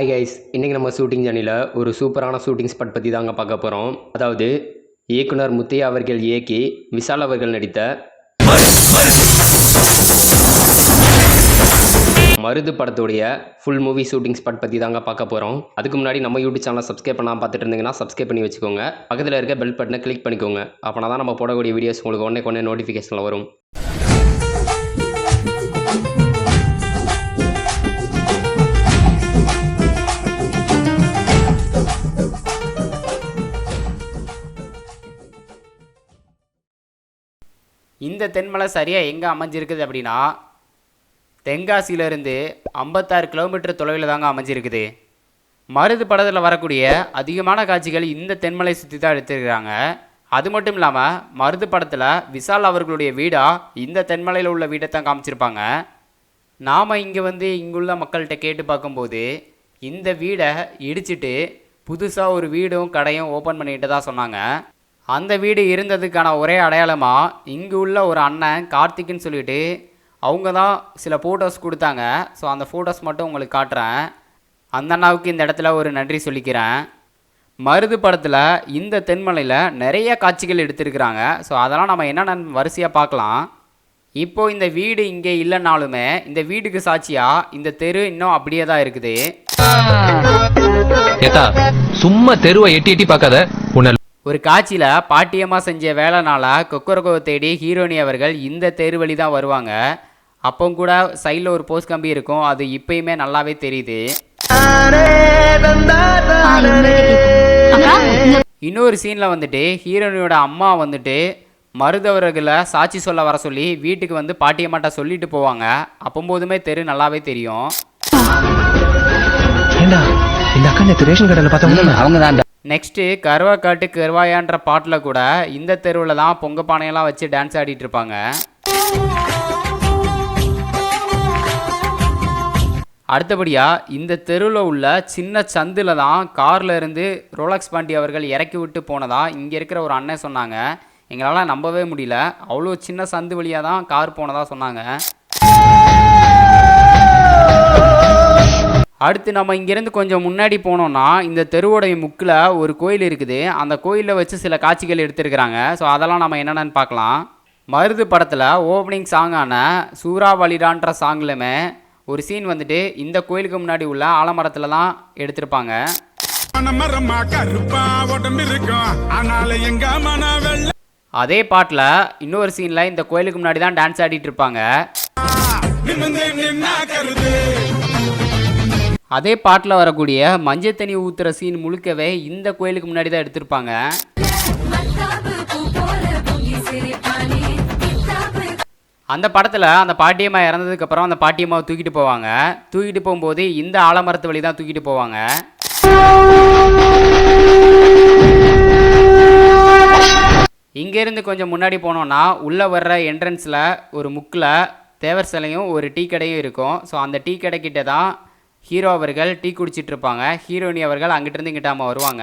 Hi guys இன்றைக்கி நம்ம shooting ஜர்னியில் ஒரு சூப்பரான ஷூட்டிங் ஸ்பாட் பற்றி தாங்க பார்க்க போகிறோம் அதாவது இயக்குனர் முத்தையா அவர்கள் இயக்கி விஷால் அவர்கள் நடித்த மருது படத்துடைய ஃபுல் மூவி ஷூட்டிங் ஸ்பாட் பற்றி தாங்க பார்க்க போகிறோம் அதுக்கு முன்னாடி நம்ம யூடியூப் சேனலை சப்ஸ்கிரைப் பண்ணாமல் பார்த்துட்டு இருந்தீங்கன்னா சப்ஸ்கிரைப் பண்ணி வச்சுக்கோங்க. பக்கத்தில் இருக்க பெல் பட்டனை கிளிக் பண்ணிக்கோங்க. அப்போனா தான் நம்ம போடக்கூடிய வீடியோஸ் உங்களுக்கு உடனே உடனே நோட்டிஃபிகேஷனில் வரும். இந்த தென்மலை சரியாக எங்கே அமைஞ்சிருக்குது அப்படின்னா தென்காசியிலேருந்து ஐம்பத்தாறு கிலோமீட்டர் தொலைவில் தாங்க அமைஞ்சிருக்குது. மருது படத்தில் வரக்கூடிய அதிகமான காட்சிகள் இந்த தென்மலை சுற்றி தான் எடுத்திருக்கிறாங்க. அது மட்டும் இல்லாமல் மருது படத்தில் விஷால் அவர்களுடைய வீடாக இந்த தென்மலையில் உள்ள வீடை தான் காமிச்சிருப்பாங்க. நாம் இங்கே வந்து இங்குள்ள மக்கள்கிட்ட கேட்டு பார்க்கும்போது இந்த வீடை இடிச்சிட்டு புதுசாக ஒரு வீடும் கடையும் ஓப்பன் பண்ணிட்டு தான் சொன்னாங்க. அந்த வீடு இருந்ததுக்கான ஒரே அடையாளமாக இங்கே உள்ள ஒரு அண்ணன் கார்த்திக்னு சொல்லிட்டு அவங்க தான் சில ஃபோட்டோஸ் கொடுத்தாங்க. ஸோ அந்த ஃபோட்டோஸ் மட்டும் உங்களுக்கு காட்டுறேன். அந்த அண்ணாவுக்கு இந்த இடத்துல ஒரு நன்றி சொல்லிக்கிறேன். மருது படத்தில் இந்த தென்மலையில் நிறைய காட்சிகள் எடுத்திருக்கிறாங்க. ஸோ அதெல்லாம் நம்ம என்னென்ன வரிசையாக பார்க்கலாம். இப்போது இந்த வீடு இங்கே இல்லைனாலுமே இந்த வீட்டுக்கு சாட்சியாக இந்த தெரு இன்னும் அப்படியே தான் இருக்குது. சும்மா தெருவை எட்டி எட்டி பார்க்காத. உன்னை ஒரு காட்சியில் பாட்டியம்மா செஞ்ச வேலைனால கொக்கரகோவை தேடி ஹீரோனி அவர்கள் இந்த தெரு வழி தான் வருவாங்க. அப்போ கூட சைடில் ஒரு போஸ்ட் கம்பி இருக்கும். அது இப்பயுமே நல்லாவே தெரியுது. இன்னொரு சீனில் வந்துட்டு ஹீரோனியோட அம்மா வந்துட்டு மருதவர்களை சாட்சி சொல்ல வர சொல்லி வீட்டுக்கு வந்து பாட்டியம்மாட்ட சொல்லிட்டு போவாங்க. அப்போம்போதுமே தெரு நல்லாவே தெரியும். ஏண்டா இந்த அக்கா நேத்து ரேஷன் கடையில் பார்த்தோம்ல அவங்க தான் நெக்ஸ்ட்டு கருவாக்காட்டு கருவாயான்ற பாட்டில் கூட இந்த தெருவில் தான் பொங்க பானையெல்லாம் வச்சு டான்ஸ் ஆடிட்டு இருப்பாங்க. அடுத்தபடியாக இந்த தெருவில் உள்ள சின்ன சந்தில் தான் காரில் இருந்து ரோலக்ஸ் பாண்டி அவர்கள் இறக்கி விட்டு போனதா இங்கே இருக்கிற ஒரு அண்ணன் சொன்னாங்க. எங்களால் நம்பவே முடியல. அவ்வளோ சின்ன சந்து வழியாக தான் கார் போனதாக சொன்னாங்க. அடுத்து நம்ம இங்கேருந்து கொஞ்சம் முன்னாடி போனோம்னா இந்த தெருவோடைய முக்கில் ஒரு கோயில் இருக்குது. அந்த கோயிலில் வச்சு சில காட்சிகள் எடுத்திருக்கிறாங்க. ஸோ அதெல்லாம் நம்ம என்னென்னு பார்க்கலாம். மருது படத்தில் ஓப்பனிங் சாங்கான சூறாவளிடான்ற சாங்லையுமே ஒரு சீன் வந்துட்டு இந்த கோயிலுக்கு முன்னாடி உள்ள ஆலமரத்தில் தான் எடுத்திருப்பாங்க. அதே பாட்டில் இன்னொரு சீனில் இந்த கோயிலுக்கு முன்னாடி தான் டான்ஸ் ஆடிட்டு இருப்பாங்க. அதே பாட்டில் வரக்கூடிய மஞ்சள் தண்ணி ஊற்றுற சீன் முழுக்கவே இந்த கோயிலுக்கு முன்னாடி தான் எடுத்திருப்பாங்க. அந்த படத்தில் அந்த பாட்டியம்மா இறந்ததுக்கப்புறம் அந்த பாட்டியம்மாவை தூக்கிட்டு போவாங்க. தூக்கிட்டு போகும்போது இந்த ஆலமரத்து வழி தான் தூக்கிட்டு போவாங்க. இங்கேருந்து கொஞ்சம் முன்னாடி போனோன்னா உள்ளே வர்ற என்ட்ரன்ஸில் ஒரு முக்கில் தேவர் சிலையும் ஒரு டீ கடையும் இருக்கும். ஸோ அந்த டீ கடைக்கிட்ட தான் ஹீரோ அவர்கள் டீ குடிச்சிட்டு இருப்பாங்க ஹீரோயினி அவர்கள் அங்கிட்டிருந்து இங்கிட்டாம வருவாங்க.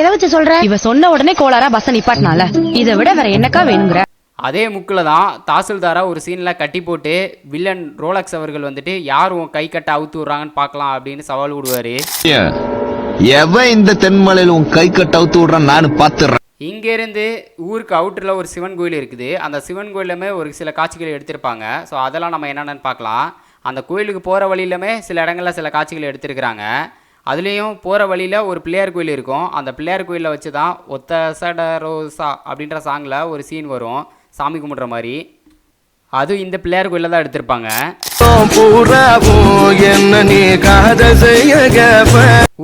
எதை வச்சு சொல்ற? இவ சொன்ன உடனே கோளாரா பஸ் நிப்பாட்டினால இதை விட வேற என்னக்கா வேணுங்கிற? அதே முக்கில் தான் தாசில்தாரா ஒரு சீனில் கட்டி போட்டு வில்லன் ரோலக்ஸ் அவர்கள் வந்துட்டு யார் உன் கை கட்ட அவுத்து விட்றாங்கன்னு பார்க்கலாம் அப்படின்னு சவால் விடுவார். எவன் இந்த தென்மலையில உன் கை கட்ட அவுத்து விடுறான் நானு பாத்துறேன். இங்கேருந்து ஊருக்கு அவுட்டரில் ஒரு சிவன் கோயில் இருக்குது. அந்த சிவன் கோயிலுமே ஒரு சில காட்சிகள் எடுத்திருப்பாங்க. ஸோ அதெல்லாம் நம்ம என்னென்னு பார்க்கலாம். அந்த கோயிலுக்கு போகிற வழியிலுமே சில இடங்களில் சில காட்சிகள் எடுத்திருக்கிறாங்க. அதுலேயும் போகிற வழியில் ஒரு பிள்ளையார் கோயில் இருக்கும். அந்த பிள்ளையார் கோயிலில் வச்சு தான் ஒத்த சட ரோசா அப்படின்ற சாங்கில் ஒரு சீன் வரும். சாமி கும்பிட்ற மாதிரி. அதுவும் இந்த பிள்ளையார் கோயிலில் தான் எடுத்திருப்பாங்க. என்ன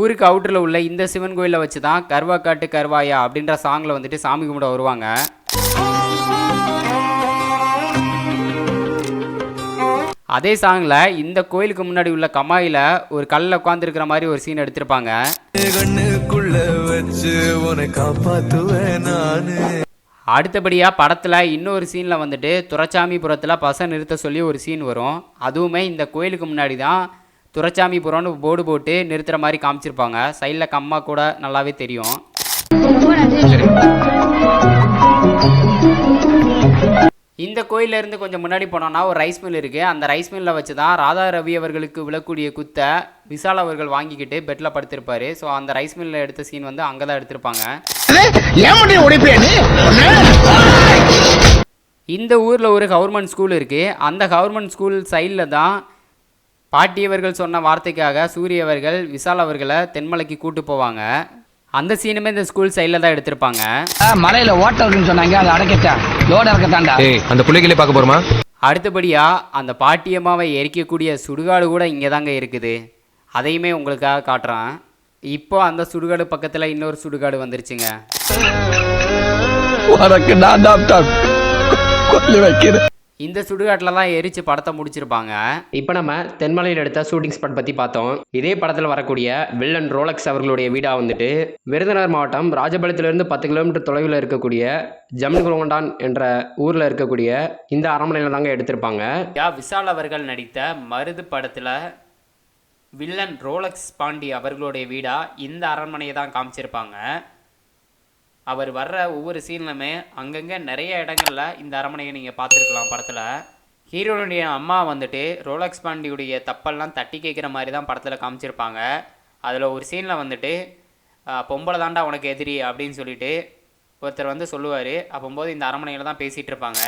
ஊருக்கு அவுட்டரில் உள்ள இந்த சிவன் கோயிலில் வச்சு தான் கருவாக்காட்டு கருவாயா அப்படின்ற சாங்கில் வந்துட்டு சாமி கும்பிட வருவாங்க. அதே சாங்கில் இந்த கோயிலுக்கு முன்னாடி உள்ள கமாயில் ஒரு கல்லில் உட்காந்துருக்கிற மாதிரி ஒரு சீன் எடுத்திருப்பாங்க. கண்ணுக்குள்ள வச்சு உன்னை காப்பாத்துவேன் நானு. அடுத்தபடியாக படத்தில் இன்னொரு சீனில் வந்துட்டு துரைச்சாமிபுரத்தில் பச நிறுத்த சொல்லி ஒரு சீன் வரும். அதுவுமே இந்த கோயிலுக்கு முன்னாடி தான் துரைச்சாமிபுரம்னு போர்டு போட்டு நிறுத்துகிற மாதிரி காமிச்சிருப்பாங்க. சைடில் கம்மா கூட நல்லாவே தெரியும். இருந்து கொஞ்சம் முன்னாடி போனோம்னா ஒரு ரைஸ் மில் இருக்குது அந்த ரைஸ் மில்லில் வச்சு தான் ராதா ரவி அவர்களுக்கு விழக்கூடிய குத்தை விஷால் அவர்கள் வாங்கிக்கிட்டு பெட்டில் படுத்திருப்பாரு. ஸோ அந்த ரைஸ் மில்லில் எடுத்த சீன் வந்து அங்கே தான் எடுத்திருப்பாங்க இந்த ஊரில் ஒரு கவர்மெண்ட் ஸ்கூல் இருக்குது அந்த கவர்மெண்ட் ஸ்கூல் சைடில் தான் பாட்டியவர்கள் சொன்ன வார்த்தைக்காக சூரிய அவர்கள் விஷால் அவர்களை தென்மலைக்கு கூட்டு போவாங்க. அந்த சீனுமே இந்த ஸ்கூல் சைடில் தான் எடுத்திருப்பாங்க. மலையில ஓட்ட இருக்குன்னு சொன்னாங்க அதை அடைக்கத்தான் லோட இறக்கத்தாண்டா ஏய் அந்த பிள்ளைகளே பார்க்க போறோமா? அடுத்தபடியாக அந்த பாட்டியம்மாவை எரிக்கக்கூடிய சுடுகாடு கூட இங்கே தாங்க இருக்குது. அதையுமே உங்களுக்காக காட்டுறேன். இப்போ அந்த சுடுகாடு பக்கத்தில் இன்னொரு சுடுகாடு வந்துருச்சுங்க. உனக்கு நான் தான் கொல்லி வைக்கிறேன். இந்த சுடுகாட்டில் தான் எரிச்சு படத்தை முடிச்சிருப்பாங்க. இப்போ நம்ம தென்மலையில் எடுத்த ஷூட்டிங் ஸ்பாட் பற்றி பார்த்தோம். இதே படத்தில் வரக்கூடிய வில்லன் ரோலக்ஸ் அவர்களுடைய வீடாக வந்துட்டு விருதுநகர் மாவட்டம் ராஜபாளையத்திலிருந்து பத்து கிலோமீட்டர் தொலைவில் இருக்கக்கூடிய ஜம்னுகுலகொண்டான் என்ற ஊரில் இருக்கக்கூடிய இந்த அரண்மனையில் தாங்க எடுத்திருப்பாங்க. யா விஷால் அவர்கள் நடித்த மருது படத்தில் வில்லன் ரோலக்ஸ் பாண்டி அவர்களுடைய வீடா இந்த அரண்மனையை தான் காமிச்சிருப்பாங்க. அவர் வர்ற ஒவ்வொரு சீன்லுமே அங்கங்கே நிறைய இடங்கள்ல இந்த அரண்மனையை நீங்கள் பார்த்துருக்கலாம் படத்தில். ஹீரோனுடைய அம்மா வந்துட்டு ரோலக்ஸ் பாண்டியுடைய தப்பெல்லாம் தட்டி கேட்குற மாதிரி தான் படத்தில் காமிச்சிருப்பாங்க. அதில் ஒரு சீனில் வந்துட்டு "ஆஹ், பொம்பளை தாண்டா உனக்கு எதிரி அப்படின்னு சொல்லிட்டு ஒருத்தர் வந்து சொல்லுவார். அப்போம்போது இந்த அரண்மனையில் தான் பேசிகிட்டு இருப்பாங்க.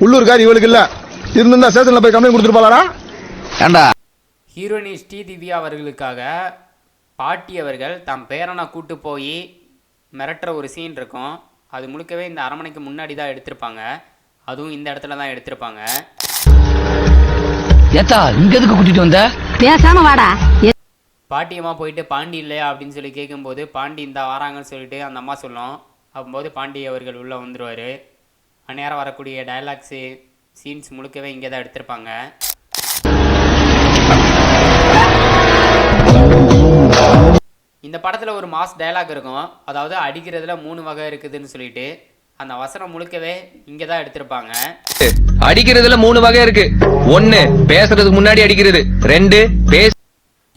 உள்ளூர்கார் இவளுக்கு இல்ல. இருந்திருந்தா ஸ்டேஷன்ல போய் கம்ப்ளைண்ட் கொடுத்துருப்பாளா ஏண்டா? ஹீரோயினி ஸ்ரீதிவ்யா அவர்களுக்காக பாட்டி அவர்கள் தம் பேரனை கூட்டு போய் மிரட்டுற ஒரு சீன் இருக்கும். அது முழுக்கவே இந்த அரண்மனைக்கு முன்னாடி தான் எடுத்திருப்பாங்க. அதுவும் இந்த இடத்துல தான் எடுத்திருப்பாங்க. ஏத்தா இங்க எதுக்கு கூட்டிட்டு வந்த? பேசாம வாடா. பாட்டியம்மா போயிட்டு பாண்டி இல்லையா? அப்படின்னு சொல்லி கேட்கும்போது பாண்டி இந்த வராங்கன்னு சொல்லிட்டு அந்த அம்மா சொல்லும். அப்போது பாண்டி அவர்கள் உள்ளே வந்துருவார். அந்நேரம் வரக்கூடிய டயலாக்ஸு சீன்ஸ் முழுக்கவே இங்கே தான் எடுத்திருப்பாங்க. இந்த படத்தில் ஒரு மாஸ் டயலாக் இருக்கும். அதாவது அடிக்கிறதுல மூணு வகை இருக்குதுன்னு சொல்லிட்டு அந்த வசனம் முழுக்கவே இங்கே தான் எடுத்திருப்பாங்க. அடிக்கிறதுல மூணு வகை இருக்கு. ஒன்னு பேசுறதுக்கு முன்னாடி அடிக்கிறது. ரெண்டு பேச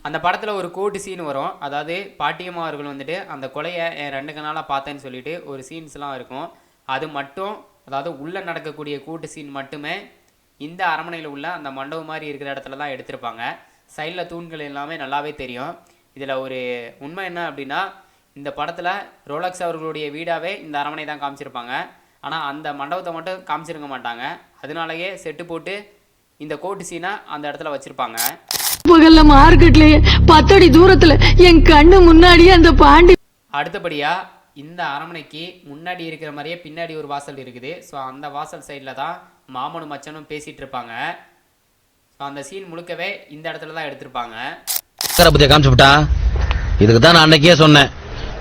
அந்த படத்தில் ஒரு கோட்டு சீன் வரும். அதாவது பாட்டியம்மா அவர்கள் வந்துட்டு அந்த கொலையை என் ரெண்டு கண்ணால் பார்த்தேன்னு சொல்லிட்டு ஒரு சீன்ஸ்லாம் இருக்கும். அது மட்டும் அதாவது உள்ளே நடக்கக்கூடிய கூட்டு சீன் மட்டுமே இந்த அரண்மனையில் உள்ள அந்த மண்டபம் மாதிரி இருக்கிற இடத்துல தான் எடுத்திருப்பாங்க சைடில் தூண்கள் எல்லாமே நல்லாவே தெரியும். இதில் ஒரு உண்மை என்ன அப்படின்னா இந்த படத்தில் ரோலக்ஸ் அவர்களுடைய வீடாவே இந்த அரண்மனை தான் காமிச்சிருப்பாங்க. ஆனால் அந்த மண்டபத்தை மட்டும் காமிச்சிருக்க மாட்டாங்க. அதனாலயே செட்டு போட்டு இந்த கோட்டு சீனை அந்த இடத்துல வச்சுருப்பாங்க. பகல்ல மார்க்கெட்லயே பத்தடி தூரத்துல என் கண்ணு முன்னாடியே அந்த பாண்டி அடுத்தபடியா இந்த அரண்மனைக்கு முன்னாடி இருக்கிற மாதிரியே பின்னாடி ஒரு வாசல் இருக்குது. ஸோ அந்த வாசல் சைடில் தான் மாமனும் மச்சனும் பேசிட்டு இருப்பாங்க. ஸோ அந்த சீன் முழுக்கவே இந்த இடத்துல தான் எடுத்திருப்பாங்க. பத்திய காமிச்சு விட்டான் இதுக்கு தான் நான் அன்னைக்கே சொன்னேன்.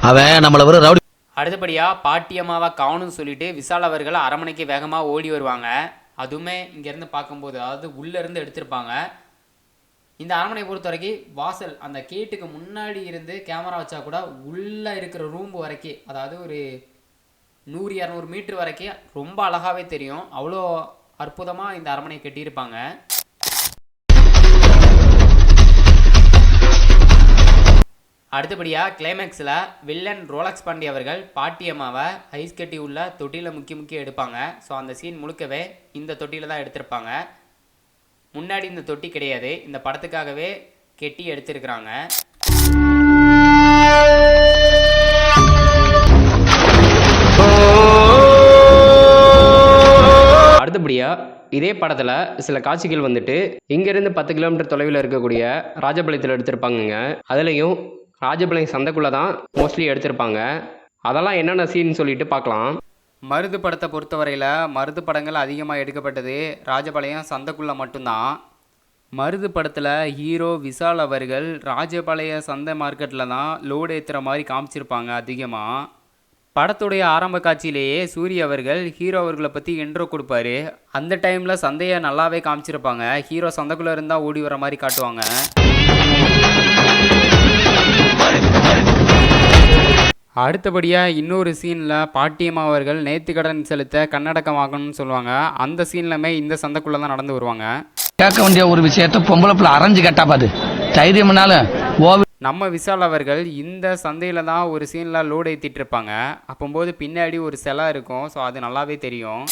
அவன் நம்மளை ஒரு ரவுடி அடுத்தபடியா பாட்டியம்மாவை காணும்னு சொல்லிட்டு விஷால் அவர்கள் அரமனைக்கு வேகமாக ஓடி வருவாங்க. அதுவுமே இங்கேருந்து பார்க்கும்போது அதாவது உள்ளேருந்து எடுத்திருப்பாங்க. இந்த அரண்மனை பொறுத்த வரைக்கும் வாசல் அந்த கேட்டுக்கு முன்னாடி இருந்து கேமரா வச்சா கூட உள்ளே இருக்கிற ரூம் வரைக்கும் அதாவது ஒரு நூறு இரநூறு மீட்ரு வரைக்கும் ரொம்ப அழகாகவே தெரியும். அவ்வளோ அற்புதமாக இந்த அரண்மனையை கட்டியிருப்பாங்க. அடுத்தபடியாக கிளைமேக்ஸில் வில்லன் ரோலக்ஸ் பாண்டி அவர்கள் பாட்டியம்மாவை ஐஸ் கட்டி உள்ள தொட்டியில் முக்கிய முக்கி எடுப்பாங்க. ஸோ அந்த சீன் முழுக்கவே இந்த தொட்டியில் தான் எடுத்திருப்பாங்க. முன்னாடி இந்த தொட்டி கிடையாது. இந்த படத்துக்காகவே கெட்டி எடுத்திருக்கிறாங்க. அடுத்தபடியாக இதே படத்தில் சில காட்சிகள் வந்துட்டு இங்கேருந்து பத்து கிலோமீட்டர் தொலைவில் இருக்கக்கூடிய ராஜபாளையத்தில் எடுத்திருப்பாங்கங்க. அதுலேயும் ராஜபாளையம் சந்தைக்குள்ளே தான் மோஸ்ட்லி எடுத்திருப்பாங்க. அதெல்லாம் என்னென்ன சீன் சொல்லிட்டு பார்க்கலாம். மருது படத்தை பொறுத்தவரையில் மருது படங்கள் அதிகமாக எடுக்கப்பட்டது ராஜபாளையம் சந்தைக்குள்ளே மட்டும்தான். மருது படத்தில் ஹீரோ விஷால் அவர்கள் ராஜபாளைய சந்தை மார்க்கெட்டில் தான் லோடு ஏற்றுற மாதிரி காமிச்சிருப்பாங்க அதிகமாக படத்துடைய ஆரம்ப காட்சியிலேயே சூரிய அவர்கள் ஹீரோ அவர்களை பற்றி இன்ட்ரோ கொடுப்பாரு. அந்த டைமில் சந்தையை நல்லாவே காமிச்சிருப்பாங்க. ஹீரோ சந்தைக்குள்ளே இருந்தால் ஓடி வர மாதிரி காட்டுவாங்க. அடுத்தபடியாக இன்னொரு சீனில் பாட்டியம்மா அவர்கள் நேர்த்தி கடன் செலுத்த கன்னடக்கம் வாங்கணும்னு சொல்லுவாங்க. அந்த சீன்லமே இந்த சந்தைக்குள்ளே தான் நடந்து வருவாங்க. கேட்க வேண்டிய ஒரு விஷயத்த பொம்பளை பிள்ளை அரைஞ்சு கேட்டா பாது தைரியம்னாலும் ஓவி நம்ம விஷால் அவர்கள் இந்த சந்தையில் தான் ஒரு சீனில் லோடு ஏற்றிட்டு இருப்பாங்க. அப்போம்போது பின்னாடி ஒரு சிலை இருக்கும். ஸோ அது நல்லாவே தெரியும்.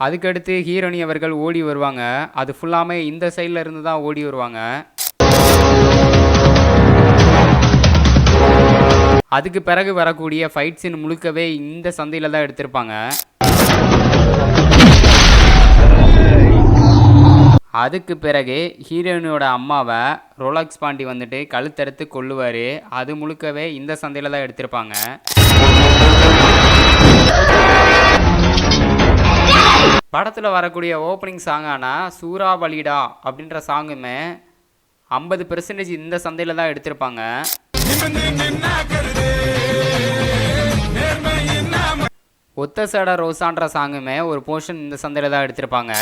அதுக்கடுத்து ஹீரோனி அவர்கள் ஓடி வருவாங்க. அது ஃபுல்லாமே இந்த சைடில் இருந்து தான் ஓடி வருவாங்க. அதுக்கு பிறகு வரக்கூடிய ஃபைட் சீன் முழுக்கவே இந்த சந்தையில் தான் எடுத்திருப்பாங்க. அதுக்கு பிறகு ஹீரோயினோட அம்மாவை ரோலாக்ஸ் பாண்டி வந்துட்டு கழுத்தறுத்து கொல்லுவார். அது முழுக்கவே இந்த சந்தையில் தான் எடுத்திருப்பாங்க. படத்தில் வரக்கூடிய ஓப்பனிங் சாங்கான சூறாவளிடா அப்படின்ற சாங்குமே ஐம்பது பெர்சன்டேஜ் இந்த சந்தையில் தான் எடுத்திருப்பாங்க. ஒத்த சட ரோசான்ற சாங்குமே ஒரு போர்ஷன் இந்த சந்தையில் தான் எடுத்திருப்பாங்க.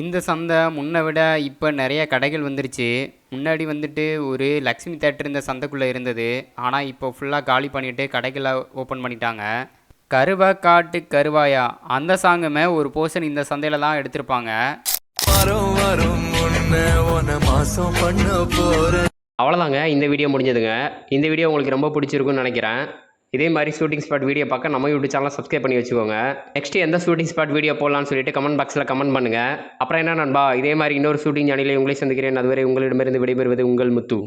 இந்த சந்தை முன்னை விட இப்போ நிறைய கடைகள் வந்துருச்சு. முன்னாடி வந்துட்டு ஒரு லக்ஷ்மி தேட்டர் இந்த சந்தைக்குள்ளே இருந்தது. ஆனால் இப்போ ஃபுல்லாக காலி பண்ணிட்டு கடைகளை ஓப்பன் பண்ணிட்டாங்க. கருவா காட்டு கருவாயா அந்த சாங்குமே ஒரு போர்ஷன் இந்த சந்தையில் தான் எடுத்திருப்பாங்க. அவ்வளோதாங்க இந்த வீடியோ முடிஞ்சதுங்க. இந்த வீடியோ உங்களுக்கு ரொம்ப பிடிச்சிருக்குன்னு நினைக்கிறேன். இதே மாதிரி ஷூட்டிங் ஸ்பாட் வீடியோ பார்க்க நம்ம யூடியூப் சேனலை சப்ஸ்கிரைப் பண்ணி வச்சுக்கோங்க. நெக்ஸ்ட் எந்த ஷூட்டிங் ஸ்பாட் வீடியோ போடலாம்னு சொல்லிட்டு கமெண்ட் பாக்ஸில் கமெண்ட் பண்ணுங்கள் அப்புறம் என்ன நண்பா இதே மாதிரி இன்னொரு ஷூட்டிங் சேனலில் உங்களை சந்திக்கிறேன். அதுவரை உங்களிடமிருந்து விடைபெறுவது உங்கள் முத்து.